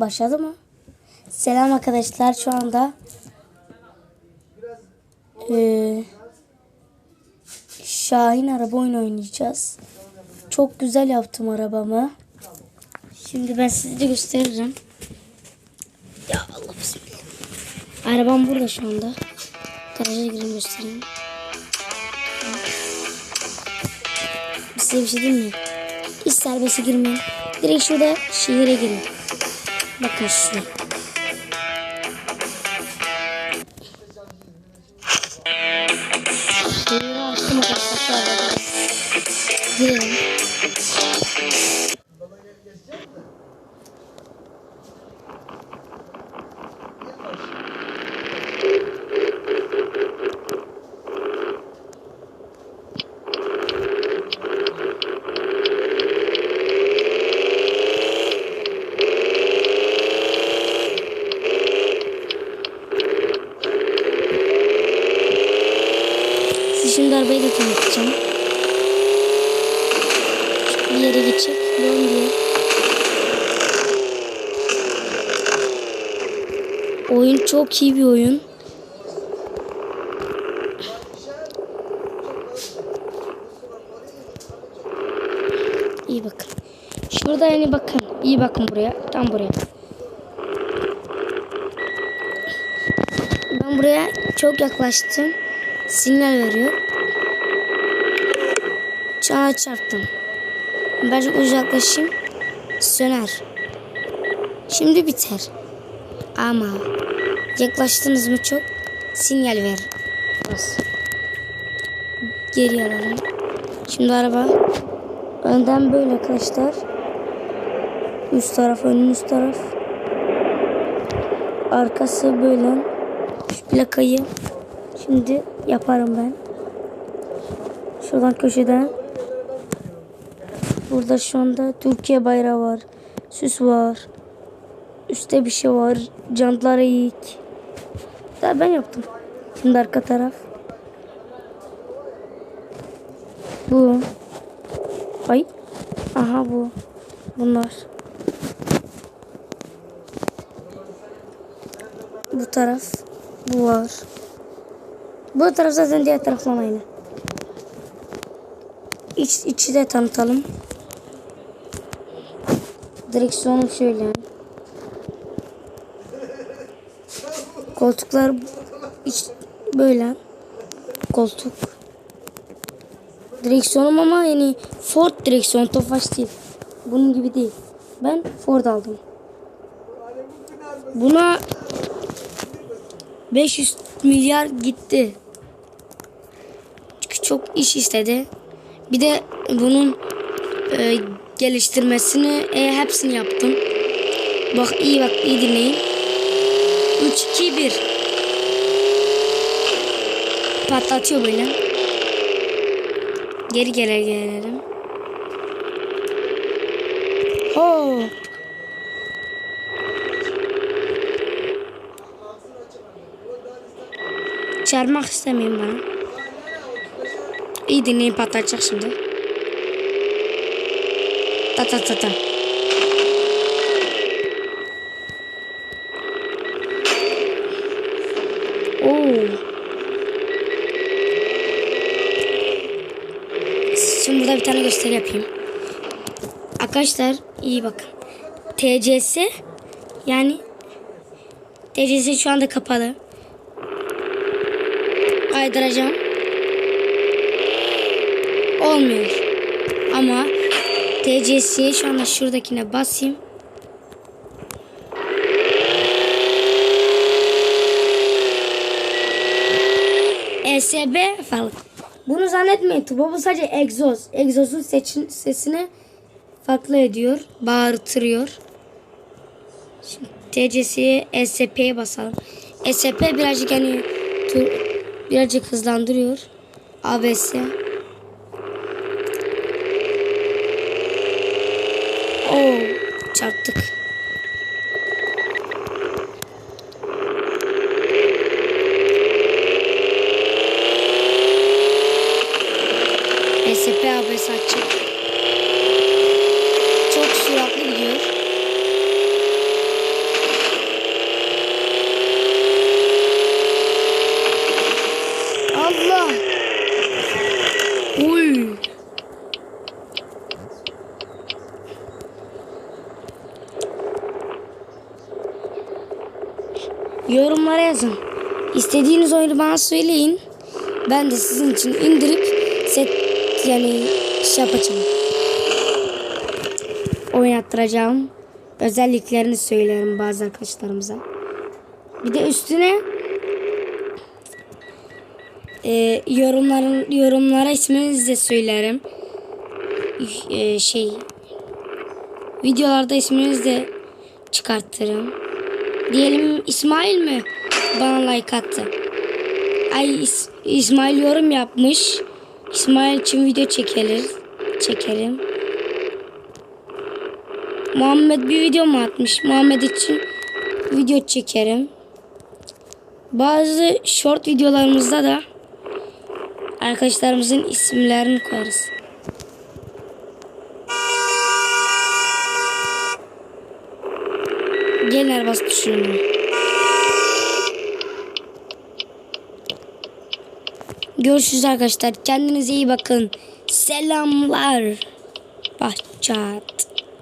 Başladı mı? Selam arkadaşlar şu anda eee, Şahin araba oyunu oynayacağız. Çok güzel yaptım arabamı. Şimdi ben size de gösteririm. Ya Allah bismillah. Arabam burada şu anda. Garaja gireyim göstereyim. Size bir şey diyeyim mi? Hiç serbeste girmeyin. Direkt şurada şehire girin. Bakın arkadaşlar. Girelim. Şimdi arabayı da tanıtacağım. Bir yere geçecek. Yoğun bir yer. Oyun çok iyi bir oyun. İyi bakın. Şurada yani bakın. İyi bakın buraya. Tam buraya. Ben buraya çok yaklaştım. Sinyal veriyor. Çana çarptım. Birazcık uzaklaşayım. Söner. Şimdi biter. Ama yaklaştınız mı çok sinyal ver. Bas. Geri alalım. Şimdi araba önden böyle arkadaşlar. Üst taraf önün üst taraf. Arkası böyle. Şu plakayı Şimdi yaparım ben. Şuradan köşeden. Burada şu anda Türkiye bayrağı var. Süs var. Üstte bir şey var. Jantlar eğik. Daha ben yaptım. Şimdi arka taraf. Bu. Ay. Aha bu. Bunlar. Bu taraf. Bu var. Bu taraf zaten diğer tarafla aynı. İç, içi de tanıtalım. Direksiyonum şöyle. Koltuklar iç böyle. Koltuk. Direksiyonum ama yani Ford direksiyon Tofaş değil. Bunun gibi değil. Ben Ford aldım. Buna 500 milyar gitti. Çünkü çok iş istedi. Bir de bunun e, geliştirmesini e, hepsini yaptım. Bak iyi bak iyi dinleyin. 3 2 1 Patlatıyor böyle. Geri gele gelelim. Hop. Çarmak istemiyorum bana. İyi dinleyin patlatacak şimdi. Ta ta ta ta. Oo. Şimdi burada bir tane gösteri yapayım. Arkadaşlar iyi bakın. TCS yani TCS şu anda kapalı kaydıracağım. Olmuyor. Ama TCS'ye şu anda şuradakine basayım. ESB falan. Bunu zannetmeyin. Tuba bu sadece egzoz. Egzozun seçin, sesini farklı ediyor. Bağırtırıyor. Şimdi TCS'ye SP'ye basalım. SP birazcık yani birazcık hızlandırıyor. ABS. Oo, çarptık. SP ABS açık. Yorumlara yazın. İstediğiniz oyunu bana söyleyin. Ben de sizin için indirip set yani şey yapacağım. Oynattıracağım. Özelliklerini söylerim bazı arkadaşlarımıza. Bir de üstüne e, yorumların yorumlara isminizi de söylerim. E, şey videolarda isminizi de çıkartırım. Diyelim İsmail mi bana like attı? Ay İs- İsmail yorum yapmış. İsmail için video çekelir. Çekelim. Muhammed bir video mu atmış? Muhammed için video çekerim. Bazı short videolarımızda da arkadaşlarımızın isimlerini koyarız. Gelin arabası düşünün. Görüşürüz arkadaşlar. Kendinize iyi bakın. Selamlar. Bahçat.